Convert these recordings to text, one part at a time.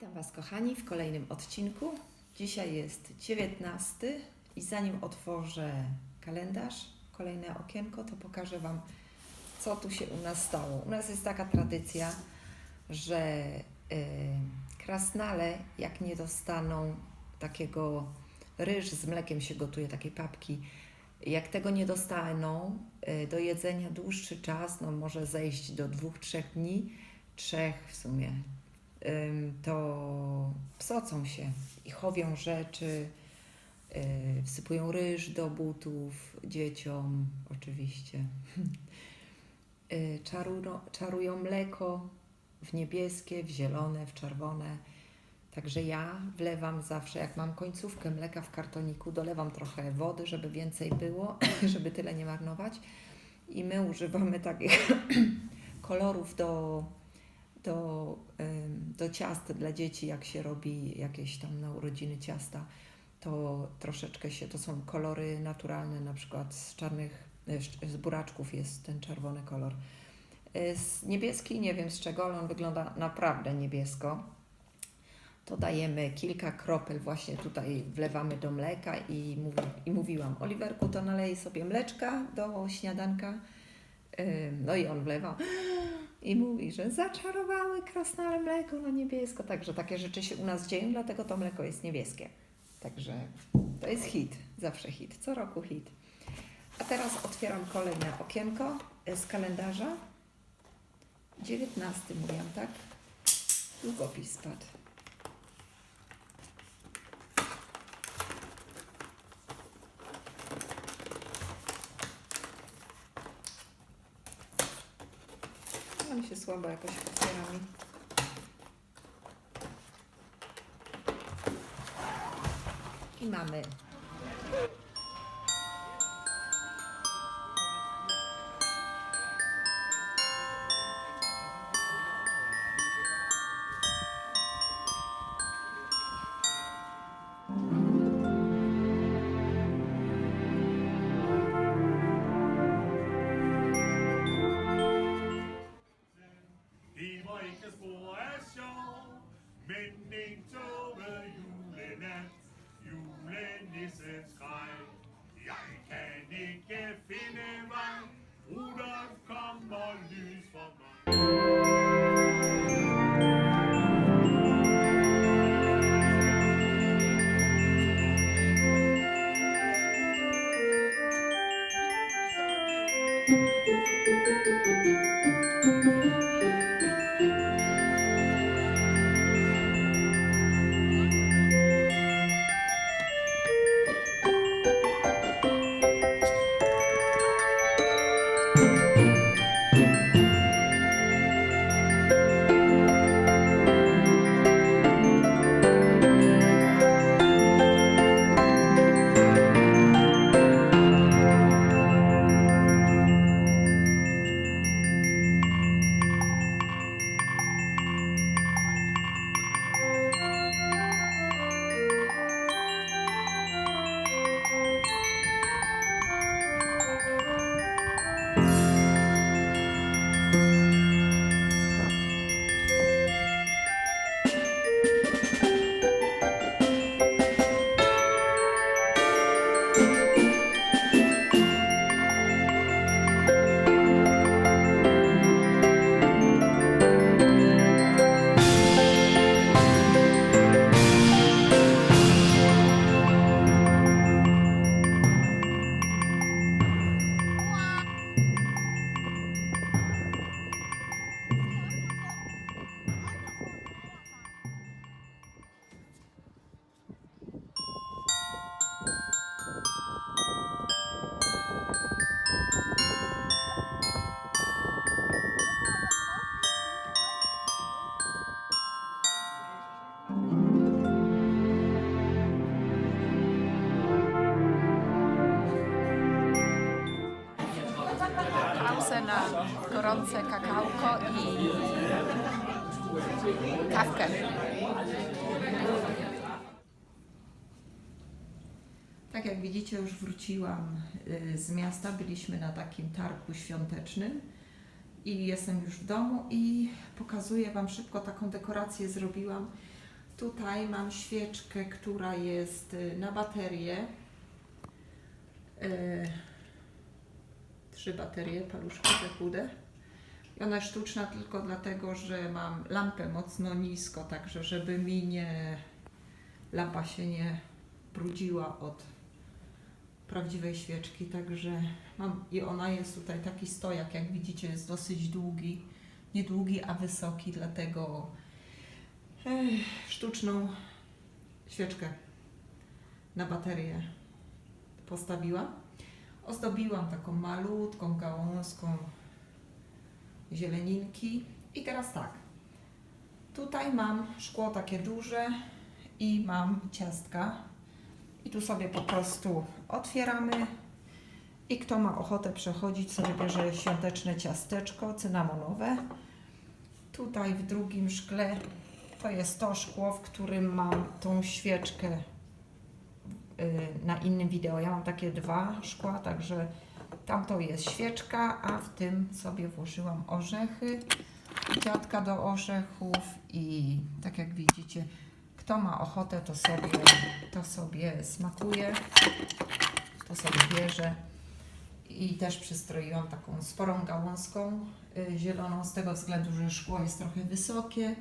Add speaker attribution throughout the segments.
Speaker 1: Witam Was, kochani, w kolejnym odcinku. Dzisiaj jest 19 i zanim otworzę kalendarz, kolejne okienko, to pokażę Wam, co tu się u nas stało. U nas jest taka tradycja, że y, krasnale, jak nie dostaną takiego ryż z mlekiem się gotuje, takiej papki, jak tego nie dostaną y, do jedzenia dłuższy czas, no może zejść do dwóch, trzech dni, trzech w sumie, to psocą się i chowią rzeczy, yy, wsypują ryż do butów dzieciom, oczywiście. Czarują, czarują mleko w niebieskie, w zielone, w czerwone. Także ja wlewam zawsze, jak mam końcówkę mleka w kartoniku, dolewam trochę wody, żeby więcej było, żeby tyle nie marnować. I my używamy takich kolorów do do, do ciast dla dzieci, jak się robi jakieś tam na urodziny ciasta, to troszeczkę się, to są kolory naturalne, na przykład z czarnych, y, z buraczków jest ten czerwony kolor. Y, Z niebieski, nie wiem z czego, ale on wygląda naprawdę niebiesko. To dajemy kilka kropel, właśnie tutaj wlewamy do mleka i, mówi, i mówiłam, Oliwerku, to nalej sobie mleczka do śniadanka. Ym, No i on wlewa i mówi, że zaczarowały krasnale mleko na niebiesko. Także takie rzeczy się u nas dzieją, dlatego to mleko jest niebieskie. Także to jest hit, zawsze hit, co roku hit. A teraz otwieram kolejne okienko z kalendarza. 19 mówiłam, tak? Długopis spadł. On się słabo jakoś otwiera. I mamy.
Speaker 2: Gorące kakałko i kawkę.
Speaker 1: Tak jak widzicie, już wróciłam y, z miasta. Byliśmy na takim targu świątecznym i jestem już w domu i pokazuję Wam szybko taką dekorację zrobiłam. Tutaj mam świeczkę, która jest y, na baterię. Y, Trzy baterie, paluszki te chude. I ona jest sztuczna tylko dlatego, że mam lampę mocno nisko, także żeby mi nie lampa się nie brudziła od prawdziwej świeczki, także mam i ona jest tutaj taki stojak, jak widzicie, jest dosyć długi, nie długi, a wysoki, dlatego ech, sztuczną świeczkę na baterię postawiłam. Ozdobiłam taką malutką gałązką zieleninki i teraz tak, tutaj mam szkło takie duże i mam ciastka i tu sobie po prostu otwieramy i kto ma ochotę przechodzić sobie bierze świąteczne ciasteczko cynamonowe. Tutaj w drugim szkle to jest to szkło, w którym mam tą świeczkę y, na innym wideo. Ja mam takie dwa szkła, także tamto jest świeczka, a w tym sobie włożyłam orzechy, dziadka do orzechów i tak jak widzicie, kto ma ochotę, to sobie, to sobie smakuje, to sobie bierze. I też przystroiłam taką sporą gałązką y, zieloną z tego względu, że szkło jest trochę wysokie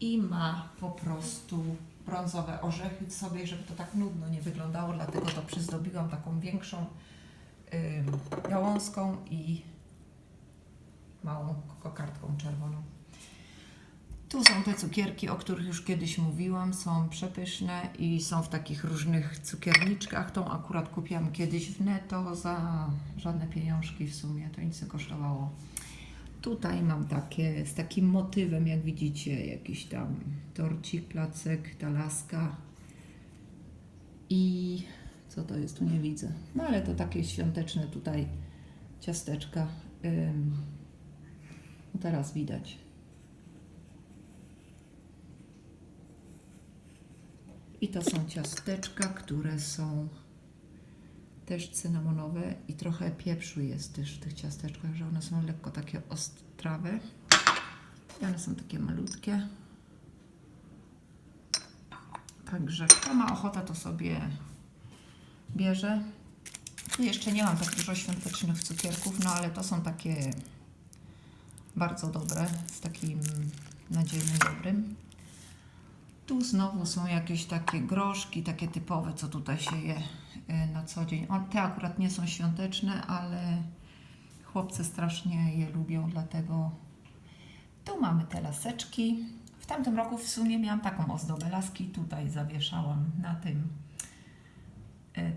Speaker 1: i ma po prostu brązowe orzechy w sobie, żeby to tak nudno nie wyglądało, dlatego to przyzdobiłam taką większą gałązką i małą kokardką czerwoną. Tu są te cukierki, o których już kiedyś mówiłam, są przepyszne i są w takich różnych cukierniczkach. Tą akurat kupiłam kiedyś w netto za żadne pieniążki w sumie, to nic nie kosztowało. Tutaj mam takie z takim motywem, jak widzicie, jakiś tam torcik, placek, ta laska i co to jest, tu nie widzę. No ale to takie świąteczne tutaj ciasteczka. Ym, no teraz widać. I to są ciasteczka, które są też cynamonowe i trochę pieprzu jest też w tych ciasteczkach, że one są lekko takie ostrawe. I one są takie malutkie. Także kto ma ochotę, to sobie bierze. Jeszcze nie mam tak dużo świątecznych cukierków, no ale to są takie bardzo dobre, z takim nadziejem dobrym. Tu znowu są jakieś takie groszki, takie typowe, co tutaj się je y, na co dzień. O, te akurat nie są świąteczne, ale chłopcy strasznie je lubią, dlatego tu mamy te laseczki. W tamtym roku w sumie miałam taką ozdobę laski, tutaj zawieszałam na tym,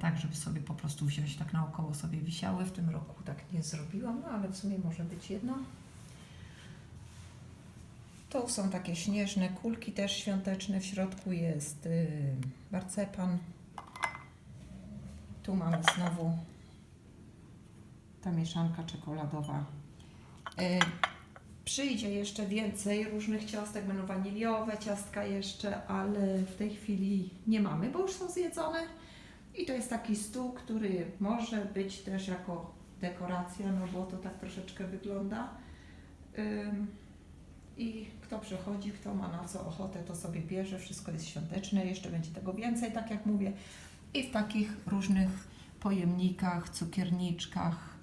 Speaker 1: tak żeby sobie po prostu wziąć, tak naokoło sobie wisiały. W tym roku tak nie zrobiłam, no ale w sumie może być jedno. To są takie śnieżne kulki, też świąteczne. W środku jest y, marcepan. Tu mamy znowu ta mieszanka czekoladowa. Y, przyjdzie jeszcze więcej różnych ciastek, będą waniliowe ciastka jeszcze, ale w tej chwili nie mamy, bo już są zjedzone. I to jest taki stół, który może być też jako dekoracja, no bo to tak troszeczkę wygląda. I kto przychodzi, kto ma na co ochotę, to sobie bierze. Wszystko jest świąteczne, jeszcze będzie tego więcej, tak jak mówię. I w takich różnych pojemnikach, cukierniczkach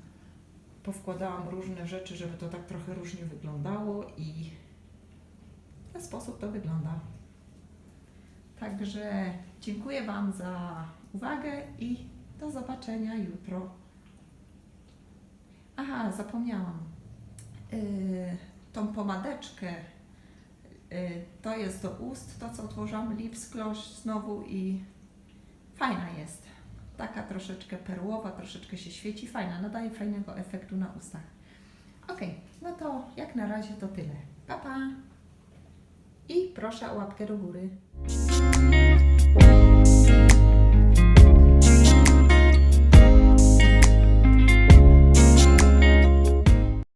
Speaker 1: powkładałam różne rzeczy, żeby to tak trochę różnie wyglądało i w ten sposób to wygląda. Także dziękuję Wam za uwagę i do zobaczenia jutro. Aha, zapomniałam. Yy, tą pomadeczkę, y, to jest do ust, to co tworzyłam lips gloss znowu i fajna jest. Taka troszeczkę perłowa, troszeczkę się świeci, fajna, nadaje fajnego efektu na ustach. Ok, no to jak na razie to tyle. Pa, pa! I proszę o łapkę do góry. Bye.